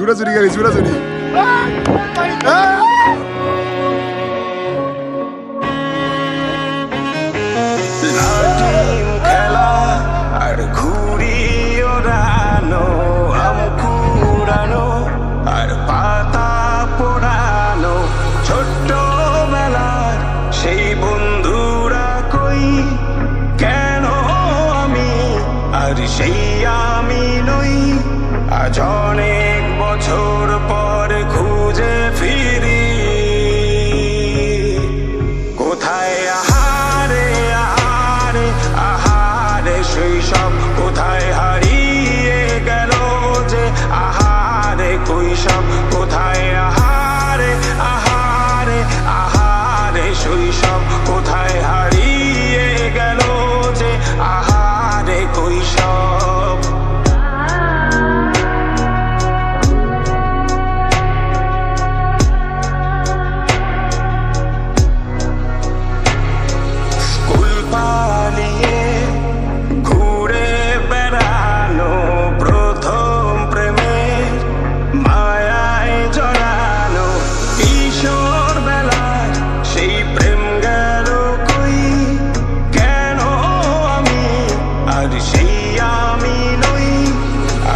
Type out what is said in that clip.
চুরাচুরি গাড়ি চুরাচুরি খেলা আর ঘুড়ি ওড়ানো আম কুড়ানো আর পাতা পোড়ানো ছোট্ট বেলার সেই বন্ধুরা কই? কেন আমি? আর সেই আমি নই আজ অনেক আহারে কৈশব